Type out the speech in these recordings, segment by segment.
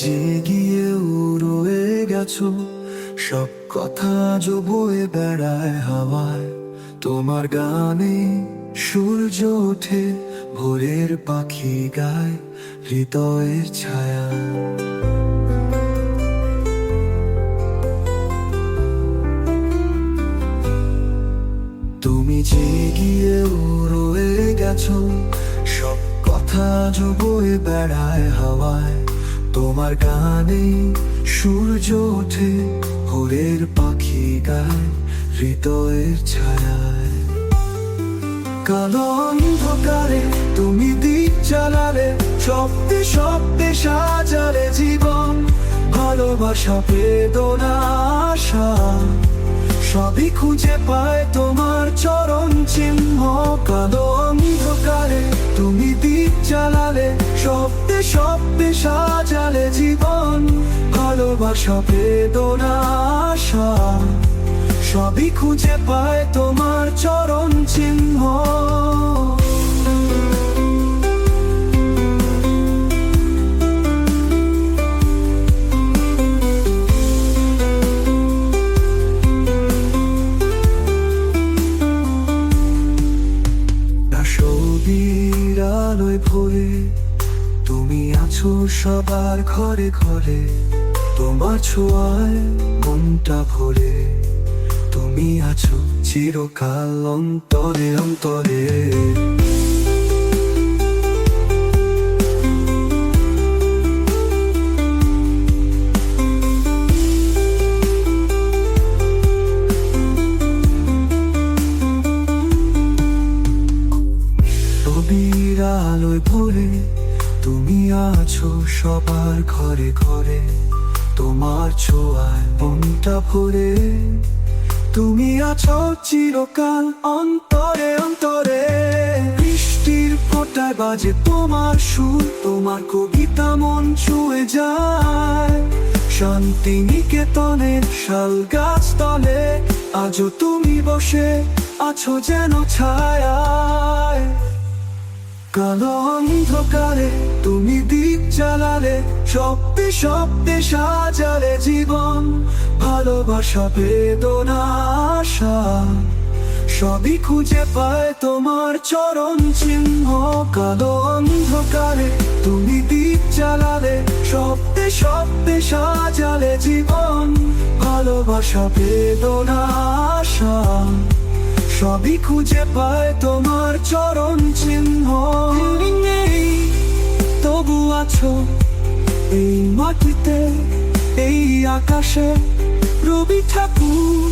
জেগিয়েও রয়ে গেছো, সব কথা আজ বয়ে বেড়ায় হাওয়ায়। তোমার গানে সূর্য ওঠে ভোরের পাখি গায় হৃদয়ের ছায়া। তুমি জেগিয়েও রয়ে গেছো, সব কথা আজ বয়ে বেড়ায় হাওয়ায়। তোমার গানে সূর্য ওঠে ভোরের পাখি গায়, হৃদয়ের ছায়ায়। কালো অন্ধকারে তুমি দিক চালালে শব্দে শব্দে সাজালে জীবন, ভালোবাসা, বেদনা, আশা। সবই খুঁজে পায় তোমার চরণ চিহ্ন, কালো শব্দে সাজালে জীবন ভালোবাসা বেদনা আশা। সবই খুঁজে পায় তোমার চরণ চিহ্ন। সৌদির আলোয় ভরে আছো সবার ঘরে ঘরে, তোমার ছোঁয়ায় মনটা ভরে। তুমি আছো চিরকাল অন্তরে অন্তরে। আলোয় ভরে তুমি আছো সবার ঘরে ঘরে, তোমার ছোঁয়ায় মনটা ভরে। তুমি আছো চিরকাল অন্তরে অন্তরে, বৃষ্টির ফোটায় বাজে তোমার সুর, তোমার কবিতা মন ছুঁয়ে যায়। শান্তি নিকেতনের শাল গাছ তলে আজও তুমি বসে আছো যেন ছায়ায় কালো অন্ধকারে তুমি দিক চালালে শব্দে শব্দে সাজালে জীবন। ভালোবাসা বেদনা, আশা, সবই খুঁজে পায় তোমার চরণ চিহ্ন। কালো অন্ধকারে তুমি দিক জ্বালালে শব্দে শব্দে সাজালে জীবন। ভালোবাসা বেদনা সবই খুঁজে পায় তোমার চরণ চিহ্ন। নেই তবু আছো এই মাটিতে, এই আকাশে। রবি ঠাকুর,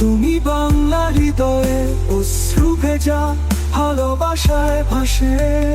তুমি বাংলা হৃদয়ে অশ্রু ভেজা ভালোবাসায় ভাসে।